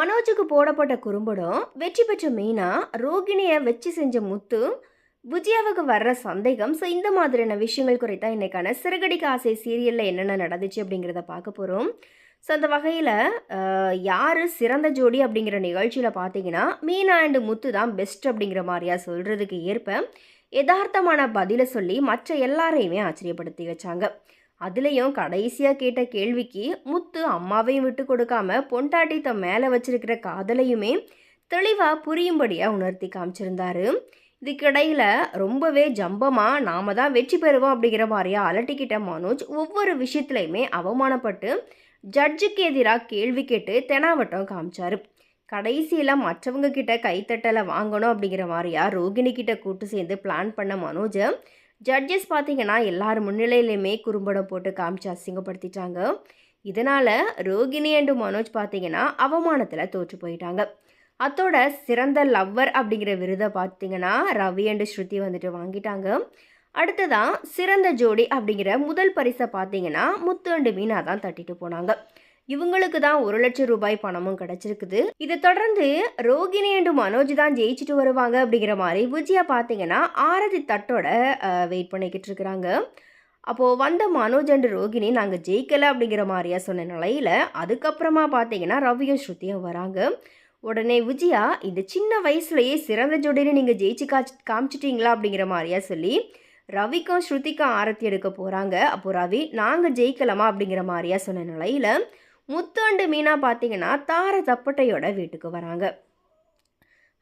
மனோஜுக்கு போடப்பட்ட குறும்படம் வெற்றி பெற்ற மீனா ரோகிணியை வச்சு செஞ்ச முத்து விஜயாவுக்கு வர்ற சந்தேகம். ஸோ இந்த மாதிரியான விஷயங்கள் குறித்தா இன்றைக்கான சிறுகடிக்க ஆசை சீரியலில் என்னென்ன நடந்துச்சு அப்படிங்கிறத பார்க்க போகிறோம் ஸோ அந்த வகையில் யார் சிறந்த ஜோடி அப்படிங்கிற நிகழ்ச்சியில் பார்த்தீங்கன்னா மீனா அண்டு முத்து தான் பெஸ்ட் அப்படிங்கிற மாதிரியா சொல்கிறதுக்கு ஏற்ப யதார்த்தமான பதிலை சொல்லி மற்ற எல்லாரையுமே ஆச்சரியப்படுத்தி வச்சாங்க. அதுலேயும் கடைசியாக கேட்ட கேள்விக்கு முத்து அம்மாவையும் விட்டு கொடுக்காம பொண்டாட்டி தன் மேலே வச்சிருக்கிற காதலையுமே தெளிவாக புரியும்படியாக உணர்த்தி காமிச்சிருந்தாரு. இதுக்கிடையில் ரொம்பவே ஜம்பமாக நாம தான் வெற்றி பெறுவோம் அப்படிங்கிற மாதிரியா அலட்டிக்கிட்ட மனோஜ் ஒவ்வொரு விஷயத்துலையுமே அவமானப்பட்டு ஜட்ஜுக்கு எதிராக கேள்வி கேட்டு தெனாவட்டம் காமிச்சார். கடைசியில் மற்றவங்க கிட்ட கைத்தட்டலை வாங்கணும் அப்படிங்கிற மாதிரியா ரோகிணி கிட்ட கூட்டு சேர்ந்து பிளான் பண்ண மனோஜை ஜட்ஜஸ் பார்த்தீங்கன்னா எல்லார் முன்னிலையிலையுமே குறும்படம் போட்டு காமிச்சு அசிங்கப்படுத்திட்டாங்க. இதனால் ரோகிணி அண்டு மனோஜ் பார்த்தீங்கன்னா அவமானத்தில் தோற்று போயிட்டாங்க. அத்தோட சிறந்த லவ்வர் அப்படிங்கிற விருதை பார்த்தீங்கன்னா ரவி அண்டு ஸ்ருதி வந்துட்டு வாங்கிட்டாங்க. அடுத்ததான் சிறந்த ஜோடி அப்படிங்கிற முதல் பரிசை பார்த்தீங்கன்னா முத்து அண்டு மீனா தான் தட்டிட்டு போனாங்க. இவங்களுக்கு தான் ஒரு லட்சம் ரூபாய் பணமும் கிடைச்சிருக்குது. இதை தொடர்ந்து ரோகிணி அண்டு மனோஜ் தான் ஜெயிச்சுட்டு வருவாங்க அப்படிங்கிற மாதிரி விஜயா பார்த்தீங்கன்னா ஆரதி தட்டோட வெயிட் பண்ணிக்கிட்டு இருக்கிறாங்க. அப்போது வந்த மனோஜ் அண்டு ரோகிணி நாங்கள் ஜெயிக்கலை அப்படிங்கிற மாதிரியா சொன்ன நிலையில் அதுக்கப்புறமா பார்த்தீங்கன்னா ரவியும் ஸ்ருதியும் வராங்க. உடனே விஜயா இந்த சின்ன வயசுலயே சிறந்த ஜோடின்னு நீங்கள் ஜெயிச்சு காய்ச்சி காமிச்சிட்டீங்களா? அப்படிங்கிற மாதிரியா சொல்லி ரவிக்கும் ஸ்ருதிக்கும் ஆரத்தி எடுக்க போகிறாங்க அப்போ ரவி நாங்கள் ஜெயிக்கலாமா? அப்படிங்கிற மாதிரியா சொன்ன நிலையில் முத்தாண்டு மீனா பார்த்தீங்கன்னா தார தப்பட்டையோட வீட்டுக்கு வராங்க.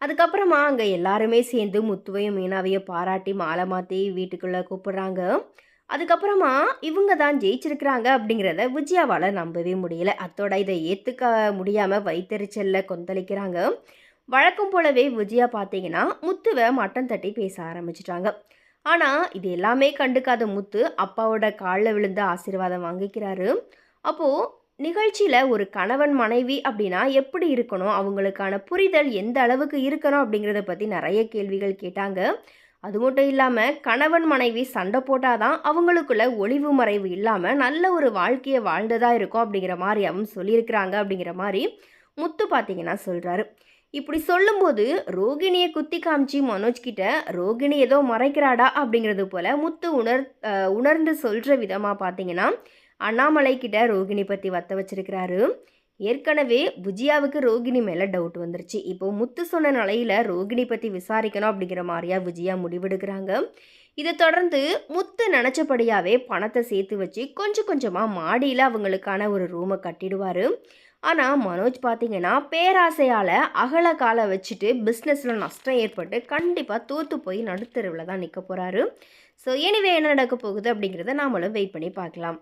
அதுக்கப்புறமா அங்கே எல்லாருமே சேர்ந்து முத்துவையும் மீனாவையும் பாராட்டி மாலை மாற்றி வீட்டுக்குள்ளே கூப்பிடுறாங்க. அதுக்கப்புறமா இவங்க தான் ஜெயிச்சிருக்கிறாங்க அப்படிங்கிறத விஜயாவால் நம்பவே முடியல. அத்தோட இதை ஏற்றுக்க முடியாமல் வைத்தறிச்சலில் கொந்தளிக்கிறாங்க. வழக்கம் போலவே விஜயா பார்த்தீங்கன்னா முத்துவை மட்டம் தட்டி பேச ஆரம்பிச்சிட்டாங்க. ஆனால் இது எல்லாமே கண்டுக்காத முத்து அப்பாவோட காலில் விழுந்து ஆசீர்வாதம் வாங்கிக்கிறாரு. அப்போது நிகழ்ச்சியில் ஒரு கணவன் மனைவி அப்படின்னா எப்படி இருக்கணும்? அவங்களுக்கான புரிதல் எந்த அளவுக்கு இருக்கணும் அப்படிங்கிறத பற்றி நிறைய கேள்விகள் கேட்டாங்க. அது மட்டும் இல்லாமல் கணவன் மனைவி சண்டை போட்டால் தான் அவங்களுக்குள்ள ஒளிவு மறைவு இல்லாமல் நல்ல ஒரு வாழ்க்கையை வாழ்ந்ததாக இருக்கும் அப்படிங்கிற மாதிரி அவன் சொல்லியிருக்கிறாங்க அப்படிங்கிற மாதிரி முத்து பார்த்தீங்கன்னா சொல்கிறாரு இப்படி சொல்லும்போது ரோகிணியை குத்தி காமிச்சு மனோஜ் கிட்ட ரோகிணி ஏதோ மறைக்கிறாடா? அப்படிங்கிறது போல முத்து உணர் உணர்ந்து சொல்கிற விதமாக பார்த்தீங்கன்னா அண்ணாமலை கிட்ட ரோகிணி பற்றி வத்த வச்சிருக்கிறாரு. ஏற்கனவே விஜயாவுக்கு ரோகிணி மேலே டவுட் வந்துருச்சு. இப்போ முத்து சொன்ன நிலையில் ரோகிணி பற்றி விசாரிக்கணும் அப்படிங்கிற மாதிரியா விஜயா முடிவெடுக்கிறாங்க. இதை தொடர்ந்து முத்து நினச்சபடியாகவே பணத்தை சேர்த்து வச்சு கொஞ்சம் கொஞ்சமாக மாடியில் அவங்களுக்கான ஒரு ரூமை கட்டிடுவார். ஆனால் மனோஜ் பார்த்தீங்கன்னா பேராசையால் அகல காலை வச்சுட்டு பிஸ்னஸில் நஷ்டம் ஏற்பட்டு கண்டிப்பாக தோற்று போய் நடுத்தருவில் தான் நிற்க போகிறாரு ஸோ எனிவே என்ன நடக்க போகுது அப்படிங்கிறத நாமளும் வெயிட் பண்ணி பார்க்கலாம்.